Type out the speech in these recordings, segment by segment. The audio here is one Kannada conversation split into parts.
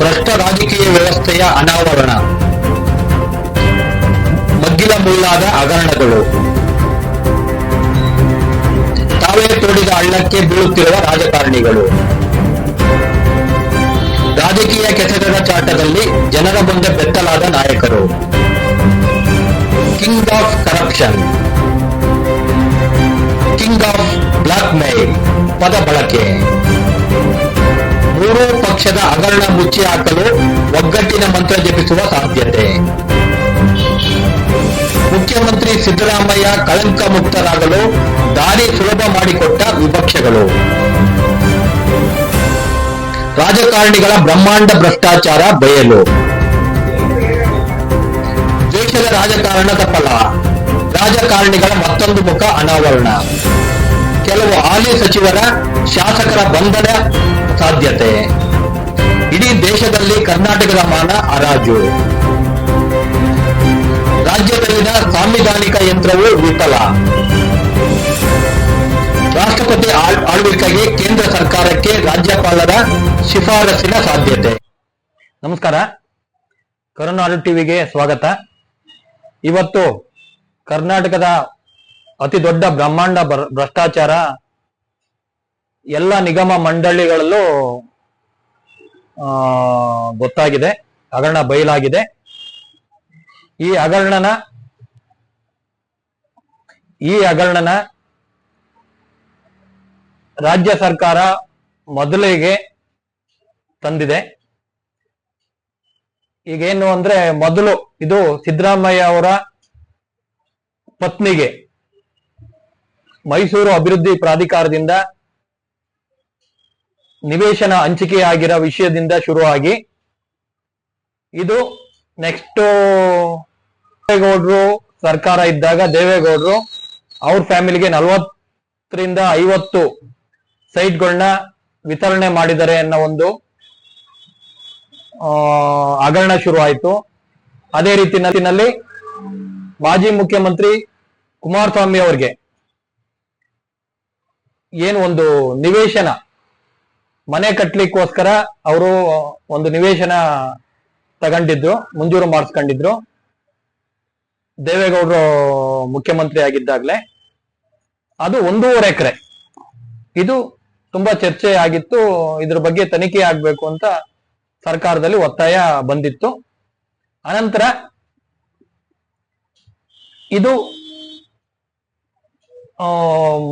ಸಂಸ್ಥೆಯ ಅನಾವರಣ. ಮಗ್ಗಿಲ ಮುಳ್ಳಾದ ಹಗರಣಗಳು. ತಾವೇ ತೋಡಿದ ಹಳ್ಳಕ್ಕೆ ಬೀಳುತ್ತಿರುವ ರಾಜಕಾರಣಿಗಳು. ರಾಜಕೀಯ ಕೆಸರದ ಚಾಟದಲ್ಲಿ ಜನರ ಮುಂದೆ ಬೆತ್ತಲಾದ ನಾಯಕರು. King of corruption king of blackmail ಪದ ಬಳಕೆ. ಮೂರೂ ಪಕ್ಷದ ಹಗರಣ ಮುಚ್ಚಿ ಹಾಕಲು ಒಗ್ಗಟ್ಟಿನ ಮಂತ್ರ ಜಪಿಸುವ ಸಾಧ್ಯತೆ. ಮುಖ್ಯಮಂತ್ರಿ ಸಿದ್ದರಾಮಯ್ಯ ಕಳಂಕ ಮುಕ್ತರಾಗಲು ದಾರಿ ಸುಲಭ ಮಾಡಿಕೊಟ್ಟ ವಿಪಕ್ಷಗಳು. ರಾಜಕಾರಣಿಗಳ ಬ್ರಹ್ಮಾಂಡ ಭ್ರಷ್ಟಾಚಾರ ಬಯಲು. ದೇಶದ ರಾಜಕಾರಣದ ಫಲ ರಾಜಕಾರಣಿಗಳ ಮತ್ತೊಂದು ಮುಖ ಅನಾವರಣ. ಕೆಲವು ಹಾಲಿ ಸಚಿವರ ಶಾಸಕರ ಬಂಧನ ಸಾಧ್ಯತೆ. ಇಡೀ ದೇಶದಲ್ಲಿ ಕರ್ನಾಟಕದ ಮಾನ ಹರಾಜು ರಾಜ್ಯದಲ್ಲಿನ ಸಾಂವಿಧಾನಿಕ ಯಂತ್ರವು ವಿಫಲ. ರಾಷ್ಟ್ರಪತಿ ಆಳ್- ಆಳ್ವಿಕೆಗೆ ಕೇಂದ್ರ ಸರ್ಕಾರಕ್ಕೆ ರಾಜ್ಯಪಾಲರ ಶಿಫಾರಸಿನ ಸಾಧ್ಯತೆ. ನಮಸ್ಕಾರ. ಕರುನಾಡು ಟಿವಿಗೆ ಸ್ವಾಗತ. ಇವತ್ತು ಕರ್ನಾಟಕದ ಅತಿ ದೊಡ್ಡ ಬ್ರಹ್ಮಾಂಡ ಭ್ರ- ಭ್ರಷ್ಟಾಚಾರ ಎಲ್ಲ ನಿಗಮ ಮಂಡಳಿಗಳಲ್ಲೂ ಗೊತ್ತಾಗಿದೆ, ಹಗರಣ ಬಯಲಾಗಿದೆ. ಈ ಹಗರಣನ ಈ ಹಗರಣನ ರಾಜ್ಯ ಸರ್ಕಾರ ಮೊದಲಿಗೆ ತಂದಿದೆ. ಈಗೇನು ಅಂದ್ರೆ ಮೊದಲು ಇದು ಸಿದ್ದರಾಮಯ್ಯ ಅವರ ಪತ್ನಿಗೆ ಮೈಸೂರು ಅಭಿವೃದ್ಧಿ ಪ್ರಾಧಿಕಾರದಿಂದ ನಿವೇಶನ ಹಂಚಿಕೆಯಾಗಿರೋ ವಿಷಯದಿಂದ ಶುರುವಾಗಿ ಇದು ನೆಕ್ಸ್ಟ್ ದೇವೇಗೌಡರು ಸರ್ಕಾರ ಇದ್ದಾಗ ದೇವೇಗೌಡರು ಅವ್ರ ಫ್ಯಾಮಿಲಿಗೆ ನಲವತ್ತರಿಂದ ಐವತ್ತು ಸೈಟ್ಗಳನ್ನ ವಿತರಣೆ ಮಾಡಿದ್ದಾರೆ ಅನ್ನೋ ಒಂದು ಹಗರಣ ಶುರು ಆಯಿತು ಅದೇ ರೀತಿನಲ್ಲಿ ಮಾಜಿ ಮುಖ್ಯಮಂತ್ರಿ ಕುಮಾರಸ್ವಾಮಿ ಅವರಿಗೆ ಏನು ಒಂದು ನಿವೇಶನ ಮನೆ ಕಟ್ಲಿಕ್ಕೋಸ್ಕರ ಅವರು ಒಂದು ನಿವೇಶನ ತಗೊಂಡಿದ್ರು, ಮಂಜೂರು ಮಾಡಿಸ್ಕೊಂಡಿದ್ರು. ದೇವೇಗೌಡರು ಮುಖ್ಯಮಂತ್ರಿ ಆಗಿದ್ದಾಗಲೇ. ಅದು ಒಂದೂವರೆ ಎಕರೆ. ಇದು ತುಂಬಾ ಚರ್ಚೆ ಆಗಿತ್ತು ಇದ್ರ ಬಗ್ಗೆ ತನಿಖೆ ಆಗ್ಬೇಕು ಅಂತ ಸರ್ಕಾರದಲ್ಲಿ ಒತ್ತಾಯ ಬಂದಿತ್ತು. ಅನಂತರ ಇದು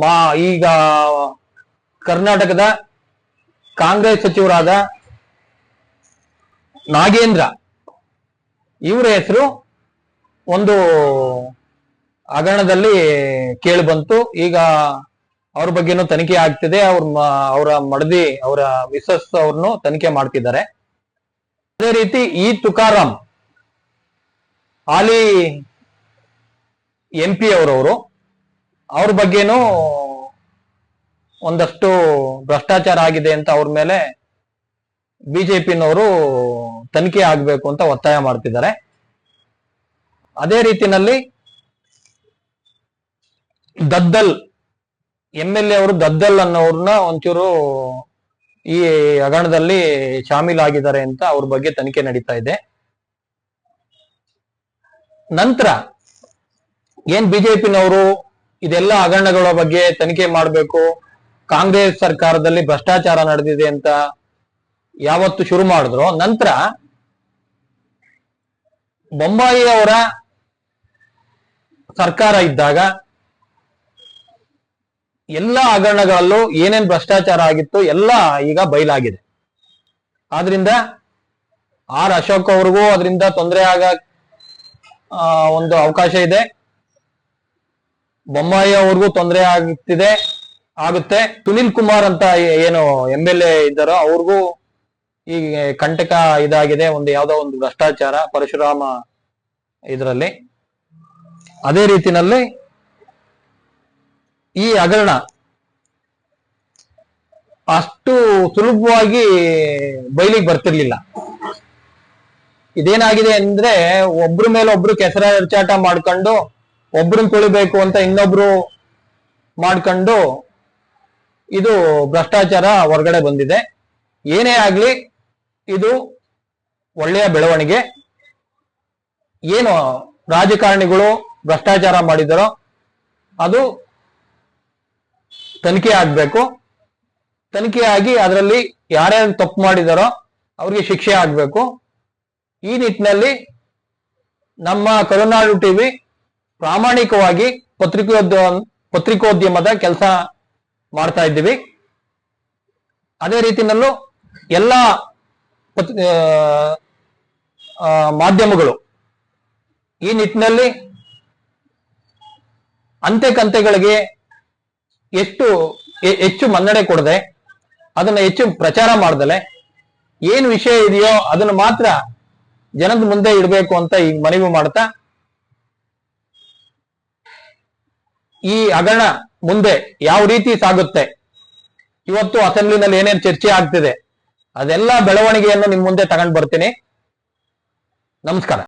ಮಾ, ಈಗ ಕರ್ನಾಟಕದ ಕಾಂಗ್ರೆಸ್ ಸಚಿವರಾದ ನಾಗೇಂದ್ರ, ಇವರ ಹೆಸರು ಒಂದು ಹಗರಣದಲ್ಲಿ ಕೇಳಿ ಬಂತು. ಈಗ ಅವ್ರ ಬಗ್ಗೆನೂ ತನಿಖೆ ಆಗ್ತಿದೆ. ಅವ್ರ ಅವರ ಮಡದಿ, ಅವರ ಮಿಸಸ್ ಅವ್ರನ್ನು ತನಿಖೆ ಮಾಡ್ತಿದ್ದಾರೆ. ಅದೇ ರೀತಿ ಈ ತುಕಾರಾಮ್, ಹಾಲಿ ಎಂ ಪಿ ಅವರವರು, ಅವ್ರ ಬಗ್ಗೆನೂ ಒಂದಷ್ಟು ಭ್ರಷ್ಟಾಚಾರ ಆಗಿದೆ ಅಂತ ಅವ್ರ ಮೇಲೆ ಬಿಜೆಪಿನವರು ತನಿಖೆ ಆಗ್ಬೇಕು ಅಂತ ಒತ್ತಾಯ ಮಾಡ್ತಿದ್ದಾರೆ. ಅದೇ ರೀತಿನಲ್ಲಿ ದದ್ದಲ್, ಎಂ ಎಲ್ ಎ ಅವರು ದದ್ದಲ್ ಅನ್ನೋರ್ನ ಒಂಚೂರು ಈ ಹಗರಣದಲ್ಲಿ ಶಾಮೀಲಾಗಿದ್ದಾರೆ ಅಂತ ಅವ್ರ ಬಗ್ಗೆ ತನಿಖೆ ನಡೀತಾ ಇದೆ. ನಂತರ ಏನ್ ಬಿಜೆಪಿನವರು ಇದೆಲ್ಲ ಹಗರಣಗಳ ಬಗ್ಗೆ ತನಿಖೆ ಮಾಡಬೇಕು ಕಾಂಗ್ರೆಸ್ ಸರ್ಕಾರದಲ್ಲಿ ಭ್ರಷ್ಟಾಚಾರ ನಡೆದಿದೆ ಅಂತ ಯಾವತ್ತು ಶುರು ಮಾಡಿದ್ರು. ನಂತರ ಬೊಂಬಾಯಿ ಅವರ ಸರ್ಕಾರ ಇದ್ದಾಗ ಎಲ್ಲ ಹಗರಣಗಳಲ್ಲೂ ಏನೇನ್ ಭ್ರಷ್ಟಾಚಾರ ಆಗಿತ್ತು ಎಲ್ಲ ಈಗ ಬಯಲಾಗಿದೆ. ಆದ್ರಿಂದ ಆರ್ ಅಶೋಕ್ ಅವ್ರಿಗೂ ಅದರಿಂದ ತೊಂದರೆ ಆಗ ಒಂದು ಅವಕಾಶ ಇದೆ. ಬೊಮ್ಮಾಯಿ ಅವ್ರಿಗೂ ತೊಂದರೆ ಆಗುತ್ತಿದೆ ಆಗುತ್ತೆ. ಸುನಿಲ್ ಕುಮಾರ್ ಅಂತ ಏನು ಎಂ ಎಲ್ ಎ ಇದ್ದಾರೋ ಅವ್ರಿಗೂ ಈ ಕಂಟಕ ಇದಾಗಿದೆ, ಒಂದು ಯಾವ್ದೋ ಒಂದು ಭ್ರಷ್ಟಾಚಾರ, ಪರಶುರಾಮ ಇದರಲ್ಲಿ. ಅದೇ ರೀತಿನಲ್ಲಿ ಈ ಹಗರಣ ಅಷ್ಟು ಸುಲಭವಾಗಿ ಬಯಲಿಗೆ ಬರ್ತಿರ್ಲಿಲ್ಲ. ಇದೇನಾಗಿದೆ ಅಂದ್ರೆ ಒಬ್ರ ಮೇಲೆ ಒಬ್ರು ಕೆಸರ ಚಾಟ ಮಾಡ್ಕೊಂಡು ಒಬ್ರನ್ನ ತುಳಿಬೇಕು ಅಂತ ಇನ್ನೊಬ್ರು ಮಾಡ್ಕೊಂಡು ಇದು ಭ್ರಷ್ಟಾಚಾರ ಹೊರಗಡೆ ಬಂದಿದೆ. ಏನೇ ಆಗ್ಲಿ, ಇದು ಒಳ್ಳೆಯ ಬೆಳವಣಿಗೆ. ಏನು ರಾಜಕಾರಣಿಗಳು ಭ್ರಷ್ಟಾಚಾರ ಮಾಡಿದರೋ ಅದು ತನಿಖೆ ಆಗ್ಬೇಕು. ತನಿಖೆ ಆಗಿ ಅದರಲ್ಲಿ ಯಾರ್ಯಾರು ತಪ್ಪು ಮಾಡಿದಾರೋ ಅವ್ರಿಗೆ ಶಿಕ್ಷೆ ಆಗ್ಬೇಕು. ಈ ನಿಟ್ಟಿನಲ್ಲಿ ನಮ್ಮ ಕರುನಾಡು ಟಿವಿ ಪ್ರಾಮಾಣಿಕವಾಗಿ ಪತ್ರಿಕೋದ್ಯಮ, ಪತ್ರಿಕೋದ್ಯಮದ ಕೆಲಸ ಮಾಡ್ತಾ ಇದ್ದೀವಿ. ಅದೇ ರೀತಿನಲ್ಲೂ ಎಲ್ಲ ಮಾಧ್ಯಮಗಳು ಈ ನಿಟ್ಟಿನಲ್ಲಿ ಅಂತೆ ಕಂತೆಗಳಿಗೆ ಎಷ್ಟು ಹೆಚ್ಚು ಮನ್ನಣೆ ಕೊಡದೆ ಅದನ್ನ ಹೆಚ್ಚು ಪ್ರಚಾರ ಮಾಡ್ದಲೆ ಏನು ವಿಷಯ ಇದೆಯೋ ಅದನ್ನ ಮಾತ್ರ ಜನದ ಮುಂದೆ ಇಡಬೇಕು ಅಂತ ಈಗ ಮನವಿ ಮಾಡ್ತಾ ಈ ಹಗರಣ ಮುಂದೆ ಯಾವ ರೀತಿ ಸಾಗುತ್ತೆ? ಇವತ್ತು ಅಸೆಂಬ್ಲಿನಲ್ಲಿ ಏನೇನು ಚರ್ಚೆ ಆಗ್ತಿದೆ? ಅದೆಲ್ಲ ಬೆಳವಣಿಗೆಯನ್ನು ನಿಮ್ ಮುಂದೆ ತಗೊಂಡ್ ಬರ್ತೀನಿ. ನಮಸ್ಕಾರ.